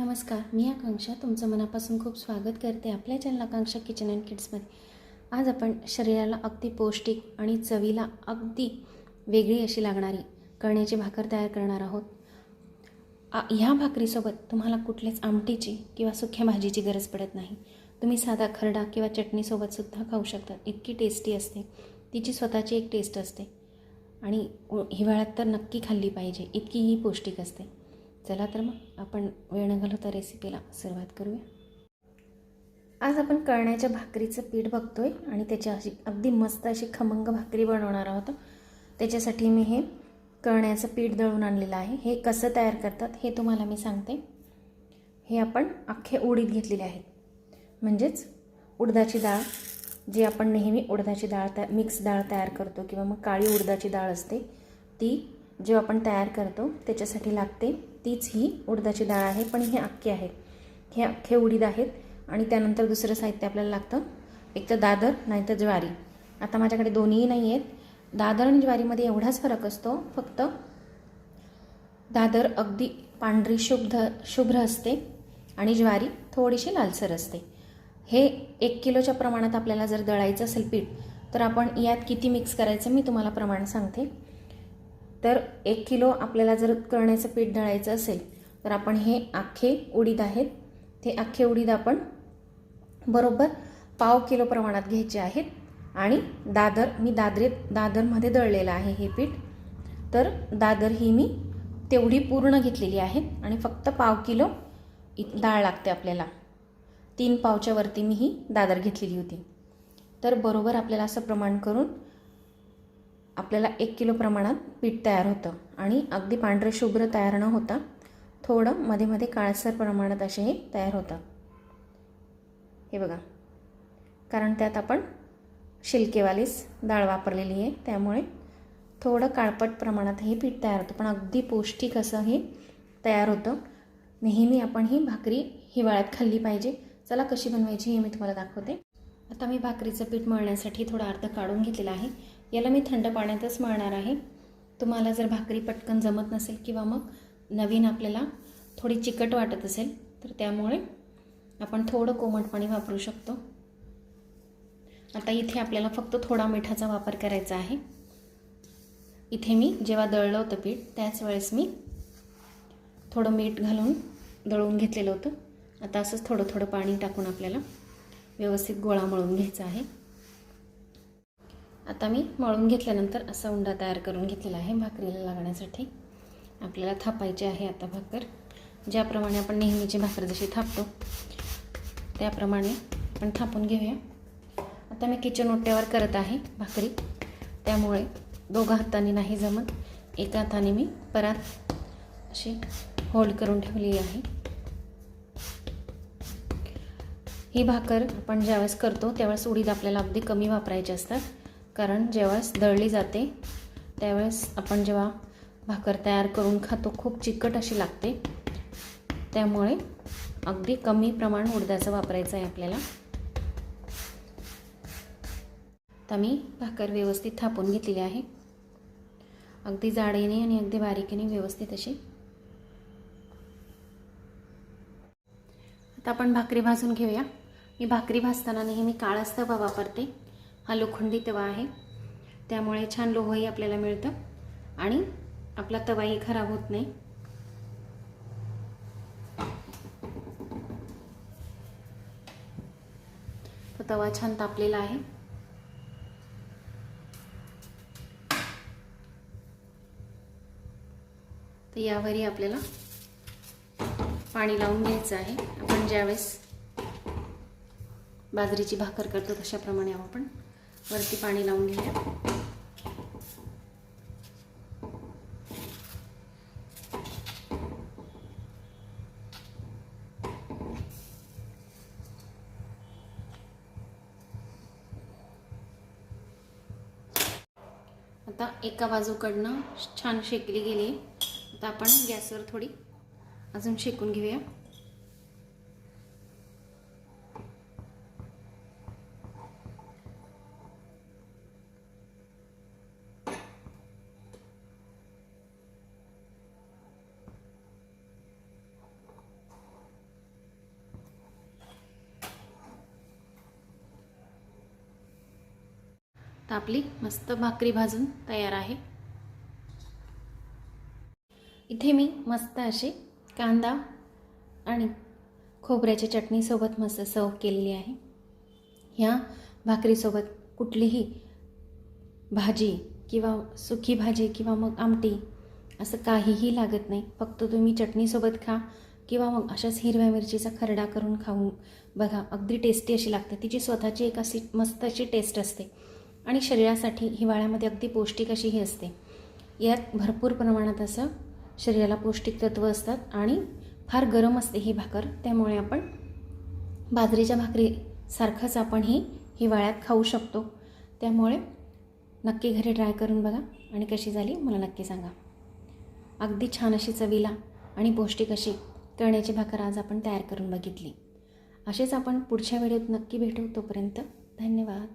नमस्कार मी आकांक्षा. तुमचं मनापासून खूप स्वागत करते आपल्या चॅनल आकांक्षा किचन अँड किड्समध्ये आज आपण शरीराला अगदी पौष्टिक आणि चवीला अगदी वेगळी अशी लागणारी कळण्याची भाकर तयार करणार आहोत. आ ह्या भाकरीसोबत तुम्हाला कुठल्याच आमटीची किंवा सुक्या भाजीची गरज पडत नाही. तुम्ही साधा खरडा किंवा चटणीसोबतसुद्धा खाऊ शकता. इतकी टेस्टी असते. तिची स्वतःची एक टेस्ट असते. आणि हिवाळ्यात तर नक्की खाल्ली पाहिजे. इतकी ही पौष्टिक असते. चला तर मग आपण वेळ न घालवता रेसिपीला सुरुवात करूया. आज आपण कळण्याच्या भाकरीचं पीठ बघतो आहे आणि त्याची अशी अगदी मस्त अशी खमंग भाकरी बनवणार आहोत. त्याच्यासाठी मी हे कळण्याचं पीठ दळून आणलेलं आहे. हे कसं तयार करतात हे तुम्हाला मी सांगते. हे आपण अख्खे उडीद घेतलेले आहेत. म्हणजेच उडदाची डाळ जी आपण नेहमी उडदाची डाळ त्या मिक्स डाळ तयार करतो किंवा मग काळी उडदाची डाळ असते ती जे आपण तयार करतो त्याच्यासाठी लागते तीच ही उडदाची डाळ आहे पण हे अख्खे आहे. हे अख्खे उडीद आहेत आणि त्यानंतर दुसरं साहित्य आपल्याला लागतं एक तर दादर नाही तर ज्वारी. आता माझ्याकडे दोन्हीही नाही आहेत. दादर आणि ज्वारीमध्ये एवढाच फरक असतो फक्त दादर अगदी पांढरी शुभ्र शुभ्र असते आणि ज्वारी थोडीशी लालसर असते. हे एक किलोच्या प्रमाणात आपल्याला जर दळायचं असेल पीठ तर आपण यात किती मिक्स करायचं मी तुम्हाला प्रमाण सांगते. तर एक किलो आपल्याला जर कळण्याचं पीठ दळायचं असेल तर आपण हे आखे उडीद आहेत. ते अख्खे उडीद आपण बरोबर पाव किलो प्रमाणात घ्यायचे आहेत. आणि दादर मी दादरेत दादरमध्ये दळलेलं आहे हे पीठ. तर दादर ही मी तेवढी पूर्ण घेतलेली आहे आणि फक्त पाव किलो इ- डाळ लागते आपल्याला. तीन पावच्या वरती मी ही दादर घेतलेली होती. तर बरोबर आपल्याला असं प्रमाण करून आपल्याला एक किलो प्रमाणात पीठ तयार होतं आणि अगदी पांढरे शुभ्र तयार न होता थोडं मध्ये मध्ये काळसर प्रमाणात असे हे तयार होतं. हे बघा. कारण त्यात आपण शिलकेवालीच डाळ वापरलेली आहे. त्यामुळे थोडं काळपट प्रमाणात हे पीठ तयार होतं. पण अगदी पौष्टिक असं हे तयार होतं. नेहमी आपण ही भाकरी हिवाळ्यात खाल्ली पाहिजे. चला कशी बनवायची हे मी तुम्हाला दाखवते. आता मी भाकरीचं पीठ मळण्यासाठी थोडं अर्ध काढून घेतलेलं आहे. याला मी थंड पाण्यातच मळणार आहे. तुम्हाला जर भाकरी पटकन जमत नसेल किंवा मग नवीन आपल्याला थोडी चिकट वाटत असेल तर त्यामुळे आपण थोडं कोमट पाणी वापरू शकतो. आता इथे आपल्याला फक्त थोडा मिठाचा वापर करायचा आहे. इथे मी जेव्हा दळलं होतं पीठ त्याच वेळेस मी थोडं मीठ घालून दळून घेतलेलं होतं. आता असंच थोडं थोडं पाणी टाकून आपल्याला व्यवस्थित गोळा मळून घ्यायचा आहे. आता मी मळून घेतल्यानंतर असा उंडा तयार करून घेतलेला आहे भाकरीला लागण्यासाठी. आपल्याला थापायची आहे आता भाकर. ज्याप्रमाणे आपण नेहमीची भाकर जशी थापतो त्याप्रमाणे आपण थापून घेऊया. आता मी किचन ओट्यावर करत आहे भाकरी. त्यामुळे दोघा हाताने नाही जमत. एका हाताने मी परात अशी होल्ड करून ठेवली आहे. ही भाकर आपण ज्यावेळेस करतो त्यावेळेस उडीद आपल्याला अगदी कमी वापरायचे असतात. कारण ज्यावेळेस दळली जाते त्यावेळेस आपण जेव्हा भाकर तयार करून खातो खूप चिकट अशी लागते. त्यामुळे अगदी कमी प्रमाण उडदाचं वापरायचं आहे आपल्याला. आता मी भाकर व्यवस्थित थापून घेतलेली आहे. अगदी जाडीने आणि अगदी बारीकीने व्यवस्थित अशी. आता आपण भाकरी भाजून घेऊया. मी भाकरी भाजताना नेहमी काळाच तवा वापरते. हा लोखंडी तवा आहे. त्यामुळे छान लोहही आपल्याला मिळतं. आणि आपला तवाही खराब होत नाही. तवा छान तापलेला आहे. तर यावरही आपल्याला पाणी लावून घ्यायचं आहे. आपण ज्यावेळेस बाजरीची भाकर करतो तशाप्रमाणे आपण वरती पाणी लावून घेऊया. आता एका बाजूकडनं छान शेकली गेली. आता आपण गॅसवर थोडी अजून शेकून घेऊया. तर आपली मस्त भाकरी भाजून तयार आहे. इथे मी मस्त अशी कांदा आणि खोबऱ्याच्या चटणीसोबत मस्त सर्व केलेली आहे. ह्या भाकरीसोबत कुठलीही भाजी किंवा सुकी भाजी किंवा मग आमटी असं काहीही लागत नाही. फक्त तुम्ही चटणीसोबत खा किंवा मग अशाच हिरव्या मिरचीचा खरडा करून खाऊन बघा. अगदी टेस्टी अशी लागते. तिची स्वतःची एक अशी मस्त अशी टेस्ट असते. आणि शरीरासाठी हिवाळ्यामध्ये अगदी पौष्टिक अशी ही असते. यात भरपूर प्रमाणात असं शरीराला पौष्टिक तत्त्व असतात आणि फार गरम असते ही भाकर. त्यामुळे आपण बाजरीच्या भाकरीसारखंच आपण ही हिवाळ्यात खाऊ शकतो. त्यामुळे नक्की घरी ट्राय करून बघा आणि कशी झाली मला नक्की सांगा. अगदी छान अशी चवीला आणि पौष्टिक अशी कळण्याची भाकर आज आपण तयार करून बघितली. असेच आपण पुढच्या व्हिडिओत नक्की भेटू तोपर्यंत धन्यवाद.